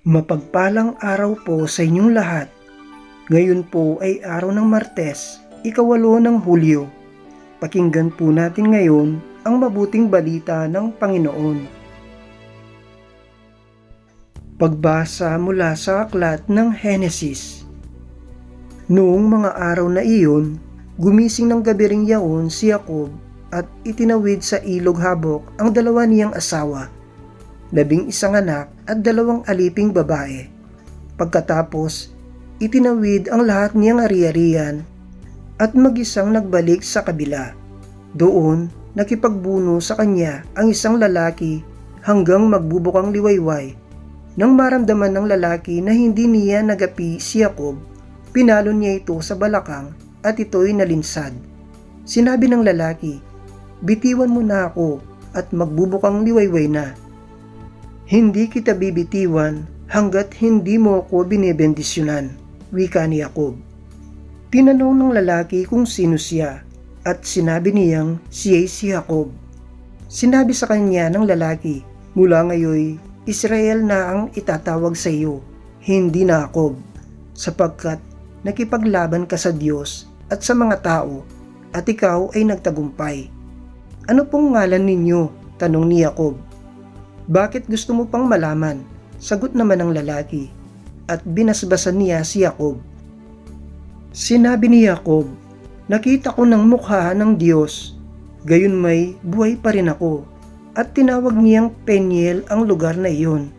Mapagpalang araw po sa inyong lahat. Ngayon po ay araw ng Martes, ikawalo ng Hulyo. Pakinggan po natin ngayon ang mabuting balita ng Panginoon. Pagbasa mula sa aklat ng Henesis. Noong mga araw na iyon, gumising ng gabi ring yaon si Jacob at itinawid sa ilog habok ang dalawa niyang asawa, labing isang anak at dalawang aliping babae. Pagkatapos, itinawid ang lahat niyang ari-arian at mag-isang nagbalik sa kabila. Doon, nakipagbuno sa kanya ang isang lalaki hanggang magbubukang liwayway. Nang maramdaman ng lalaki na hindi niya nagapi si Jacob, pinalo niya ito sa balakang at ito'y nalinsad. Sinabi ng lalaki, Bitiwan mo na ako at magbubukang liwayway na. Hindi kita bibitiwan hanggat hindi mo ako binibendisyonan, wika ni Jacob. Tinanong ng lalaki kung sino siya at sinabi niyang siya'y si Jacob. Sinabi sa kanya ng lalaki, mula ngayoy Israel na ang itatawag sa iyo, hindi na Jacob, sapagkat nakipaglaban ka sa Diyos at sa mga tao at ikaw ay nagtagumpay. Ano pong ngalan ninyo? Tanong ni Jacob. Bakit gusto mo pang malaman? Sagot naman ng lalaki at binasbasan niya si Jacob. Sinabi ni Jacob, Nakita ko ng mukha ng Diyos, gayon may buhay pa rin ako at tinawag niyang Peniel ang lugar na iyon.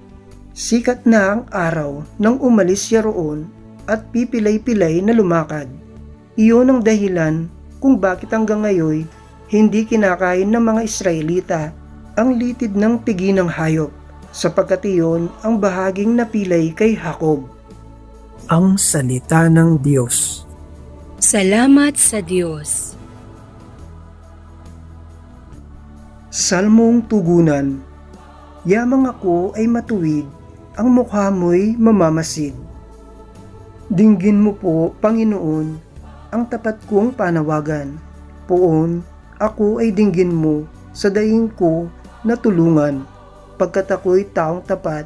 Sikat na ang araw nang umalis siya roon at pipilay-pilay na lumakad. Iyon ang dahilan kung bakit hanggang ngayon hindi kinakain ng mga Israelita ang litid ng pigi ng hayop sapagkat iyon ang bahaging napilay kay Jacob. Ang Salita ng Diyos Salamat sa Diyos. Salmong Tugunan Yamang ako ay matuwid, ang mukha mo'y mamamasid. Dinggin mo po, Panginoon, ang tapat kong panawagan. Poon, ako ay dinggin mo sa daing ko na tulungan. Pagkat ako'y taong tapat,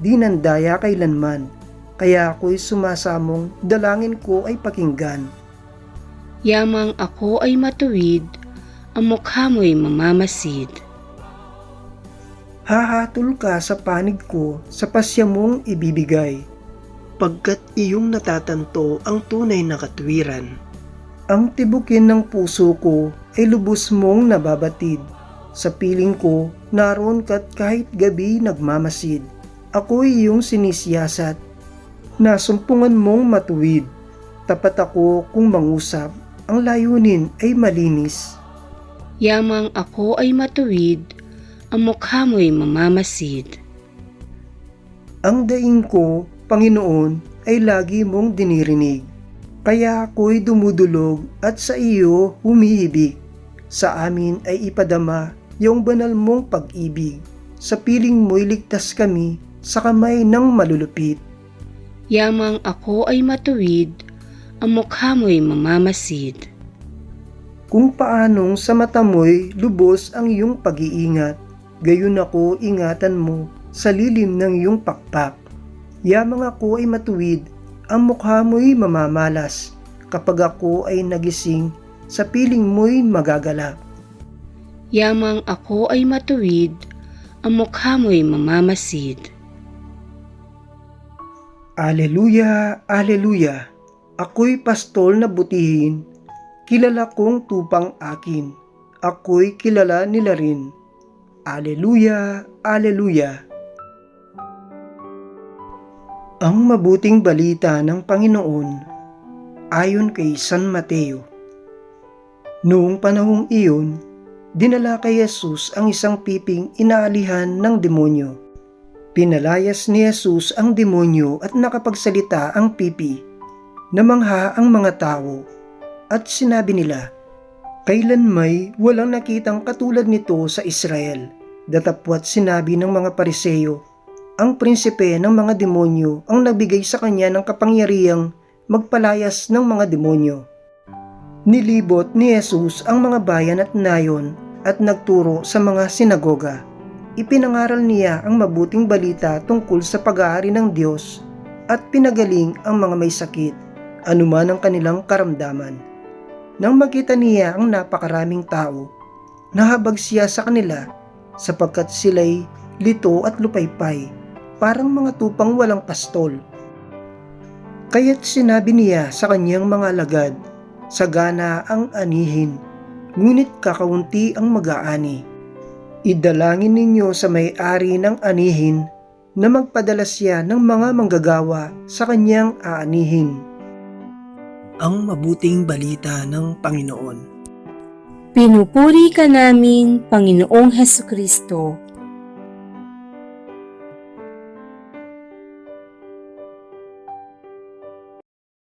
di nandaya kailanman. Kaya ako'y sumasamong dalangin ko ay pakinggan. Yamang ako ay matuwid, ang mukha mo'y mamamasid. Hahatol ka sa panig ko sa pasya mong ibibigay. Pagkat iyong natatanto ang tunay na katwiran. Ang tibukin ng puso ko ay lubos mong nababatid. Sa piling ko, naroon ka't kahit gabi nagmamasid. Ako'y iyong sinisiyasat. Nasumpungan mong matuwid. Tapat ako kung mangusap. Ang layunin ay malinis. Yamang ako ay matuwid, ang mukha mo'y mamamasid. Ang daing ko, Panginoon, ay lagi mong dinirinig. Kaya ako'y dumudulog at sa iyo humihibig. Sa amin ay ipadama yung banal mong pag-ibig. Sa piling mo'y ligtas kami sa kamay ng malulupit. Yamang ako ay matuwid, ang mukha mo'y mamamasid. Kung paanong sa mata mo'y lubos ang iyong pag-iingat, gayon ako ingatan mo sa lilim ng iyong pakpak. Yamang ako ay matuwid, ang mukha mo'y mamamalas, kapag ako ay nagising, sa piling mo'y magagalak. Yamang ako ay matuwid, ang mukha mo'y mamamasid. Aleluya, aleluya, ako'y pastol na butihin, kilala kong tupang akin, ako'y kilala nila rin. Aleluya, aleluya. Ang mabuting balita ng Panginoon ayon kay San Mateo. Noong panahong iyon, dinala kay Jesus ang isang piping inaalihan ng demonyo. Pinalayas ni Jesus ang demonyo at nakapagsalita ang pipi. Namangha ang mga tao at sinabi nila, Kailan may walang nakitang katulad nito sa Israel. Datapwat sinabi ng mga pariseyo, ang prinsipe ng mga demonyo ang nagbigay sa kanya ng kapangyarihang magpalayas ng mga demonyo. Nilibot ni Jesus ang mga bayan at nayon at nagturo sa mga sinagoga. ipinangaral niya ang mabuting balita tungkol sa pag-aari ng Diyos at pinagaling ang mga may sakit, anuman ang kanilang karamdaman. Nang makita niya ang napakaraming tao, nahabag siya sa kanila sapagkat sila'y lito at lupaypay, parang mga tupang walang pastol. Kaya't sinabi niya sa kanyang mga alagad, sagana ang anihin, ngunit kakaunti ang mag-aani. Idalangin ninyo sa may-ari ng anihin na magpadala siya ng mga manggagawa sa kanyang aanihin. Ang mabuting balita ng Panginoon. Pinupuri ka namin, Panginoong Heso Kristo.